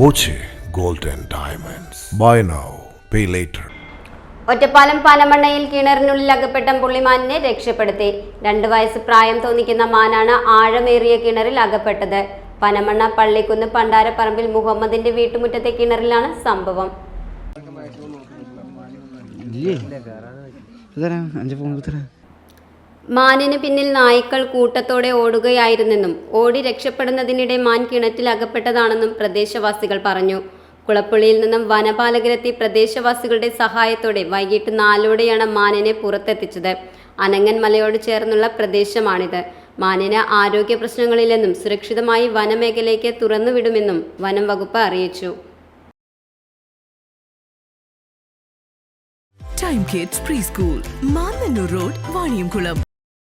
Boche gold and diamonds. Buy now pay later Ottapalam പനമണ്ണയിൽ കിണറിനുള്ളിൽ അകപ്പെട്ട പുള്ളിമാനിനെ രക്ഷപ്പെടുത്തി. രണ്ടു വയസ്സ് പ്രായം തോന്നിക്കുന്ന മാനാണ് ആഴമേറിയ കിണറിൽ അകപ്പെട്ടത്. പനമണ്ണ പള്ളിക്കുന്ന് പണ്ടാരപ്പറമ്പിൽ മുഹമ്മദിന്റെ വീട്ടുമുറ്റത്തെ കിണറിലാണ് സംഭവം. അഞ്ച് ഫോൺ കുത്തരാ മാനിന് പിന്നിൽ നായ്ക്കൾ കൂട്ടത്തോടെ ഓടുകയായിരുന്നെന്നും ഓടി രക്ഷപ്പെടുന്നതിനിടെ മാൻ കിണറ്റിൽ അകപ്പെട്ടതാണെന്നും പ്രദേശവാസികൾ പറഞ്ഞു. കുളപ്പുള്ളിയിൽ നിന്നും വനപാലകരെത്തി പ്രദേശവാസികളുടെ സഹായത്തോടെ വൈകിട്ട് നാലോടെയാണ് മാനിനെ പുറത്തെത്തിച്ചത്. അനങ്ങൻ മലയോട് ചേർന്നുള്ള പ്രദേശമാണിത്. മാനിന് ആരോഗ്യ പ്രശ്നങ്ങളില്ലെന്നും സുരക്ഷിതമായി വനമേഖലയ്ക്ക് തുറന്നുവിടുമെന്നും വനം വകുപ്പ് അറിയിച്ചു. Time kids pre school Mannanur road Vaniyamkulam